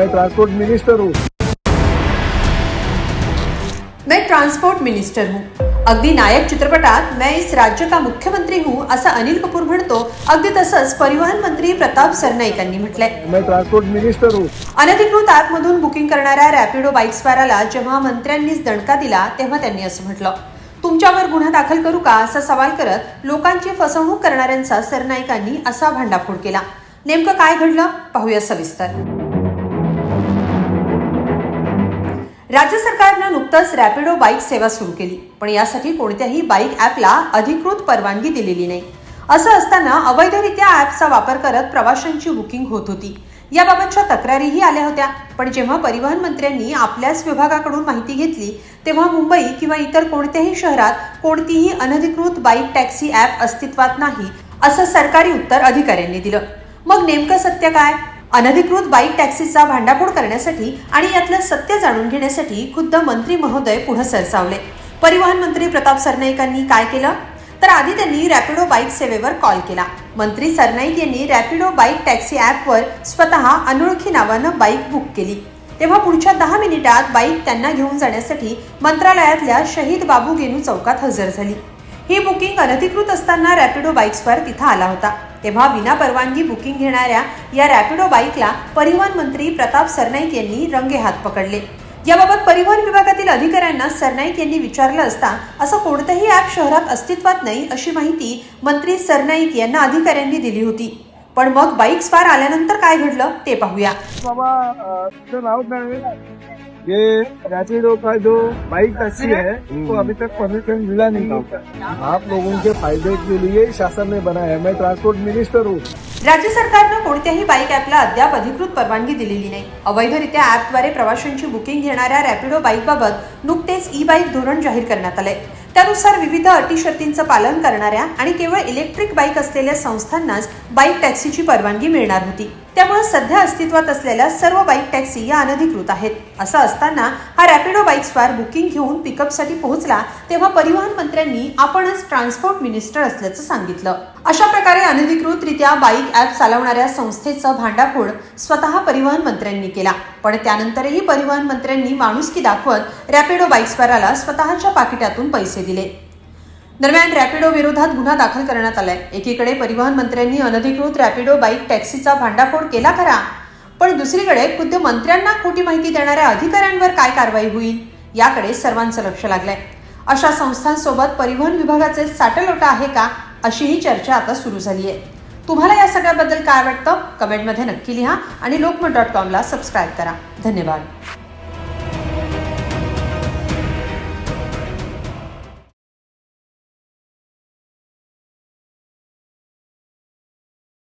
मैं transport minister हूँ। मैं ट्रान्सपोर्ट मिनिस्टर हूँ। अगदी नायक चित्रपटात मैं इस राज्य का मुख्यमंत्री हूँ असं अनिल कपूर म्हणतो. अगदी तसंच परिवहन मंत्री प्रताप सरनाईक यांनी म्हटलंय. मैं ट्रांसपोर्ट मिनिस्टर हूँ। अनधिकृत ॲपमधून बुकिंग करणाऱ्या रॅपिडो बाईक्सवाराला जेव्हा मंत्र्यांनीच दणका दिला तेव्हा त्यांनी असं म्हटलं. तुमच्यावर गुन्हा दाखल करू का असा सवाल करत लोकांची फसवणूक करणाऱ्यांचा सरनाईकांनी असा भांडाफोड केला. नेमकं काय घडलं? पाहूया सविस्तर. राज्य सरकारनं नुकतंच रॅपिडो बाईक सेवा सुरू केली पण यासाठी कोणत्याही बाईक ॲपला अधिकृत परवानगी दिलेली नाही. असं असताना अवैधरित्या ॲपचा वापर करत प्रवाशांची बुकिंग होत होती. याबाबतच्या तक्रारीही आल्या होत्या पण जेव्हा परिवहन मंत्र्यांनी आपल्याच विभागाकडून माहिती घेतली तेव्हा मुंबई किंवा इतर कोणत्याही शहरात कोणतीही अनधिकृत बाईक टॅक्सी ॲप अस्तित्वात नाही असं सरकारी उत्तर अधिकाऱ्यांनी दिलं. मग नेमकं सत्य काय? अनधिकृत बाईक टॅक्सीचा भांडाफोड करण्यासाठी आणि यातलं सत्य जाणून घेण्यासाठी खुद्द मंत्री महोदय पुढे सरसावले. परिवहन मंत्री प्रताप सरनाईकांनी काय केलं? तर आधी त्यांनी रॅपिडो बाईक सेवेवर कॉल केला. मंत्री सरनाईक यांनी रॅपिडो बाईक टॅक्सी ॲपवर स्वतः अनोळखी नावानं बाईक बुक केली. तेव्हा पुढच्या दहा मिनिटात बाईक त्यांना घेऊन जाण्यासाठी मंत्रालयातल्या शहीद बाबू गेनू चौकात हजर झाली. ही बुकिंग अनधिकृत असताना रॅपिडो बाईक्सवर तिथं आला होता. तेव्हा विना परवानगी बुकिंग घेणाऱ्या या रॅपिडो बाईकला परिवहन मंत्री प्रताप सरनाईक यांनी रंगे हात पकडले. याबाबत परिवहन विभागातील अधिकाऱ्यांना सरनाईक यांनी विचारलं असता असं कोणतंही ॲप शहरात अस्तित्वात नाही अशी माहिती मंत्री सरनाईक यांना अधिकाऱ्यांनी दिली होती. पण मग बाईक स्वार आल्यानंतर काय घडलं ते पाहूया. बाबा नाव ये रैपिडो का जो बाइक टैक्सी है उसको अभी तक परमिशन मिला नहीं आप लोगों के फायदे के लिए शासन ने बनाया है। मैं ट्रांसपोर्ट मिनिस्टर हूँ। राज्य सरकारनं कोणत्याही बाईक ॲपला अद्याप अधिकृत परवानगी दिलेली नाही. अवैधरित्या ॲपद्वारे प्रवाशांची बुकिंग घेणाऱ्या रॅपिडो बाईकबाबत नुकतेच ई बाईक धोरण जाहीर करण्यात आलंय. त्यानुसार विविध अटी शर्तींचं पालन करणाऱ्या आणि केवळ इलेक्ट्रिक बाईक असलेल्या संस्थांनाच बाईक टॅक्सीची परवानगी मिळणार होती. त्यामुळे सध्या अस्तित्वात असलेल्या सर्व बाईक टॅक्सी या अनधिकृत आहेत. असं असताना हा रॅपिडो बाईक स्वार बुकिंग घेऊन पिकअपसाठी पोहोचला तेव्हा परिवहन मंत्र्यांनी आपणच ट्रान्सपोर्ट मिनिस्टर असल्याचं सांगितलं. अशा प्रकारे अनधिकृतरित्या बाईक ॲप चालवणाऱ्या संस्थेचं भांडाफोड स्वतः परिवहन मंत्र्यांनी केला. पण त्यानंतरही परिवहन मंत्र्यांनी माणुसकी दाखवत रॅपिडो बाईक्सवाराला स्वतःच्या पाकिटातून पैसे दिले. दरम्यान रॅपिडो विरोधात गुन्हा दाखल करण्यात आलाय. एकीकडे परिवहन मंत्र्यांनी अनधिकृत रॅपिडो बाईक टॅक्सीचा भांडाफोड केला खरा पण दुसरीकडे खुद्द मंत्र्यांना खोटी माहिती देणाऱ्या अधिकाऱ्यांवर काय कारवाई होईल याकडे सर्वांचं लक्ष लागलंय. अशा संस्थांसोबत परिवहन विभागाचे साटलोटा आहे का अशी ही चर्चा आता सुरू झाली आहे तुम्हाला या सगळ्याबद्दल काय वाटतं? कमेंटमध्ये नक्की लिहा आणि लोकमत डॉट कॉमला सबस्क्राईब करा. धन्यवाद.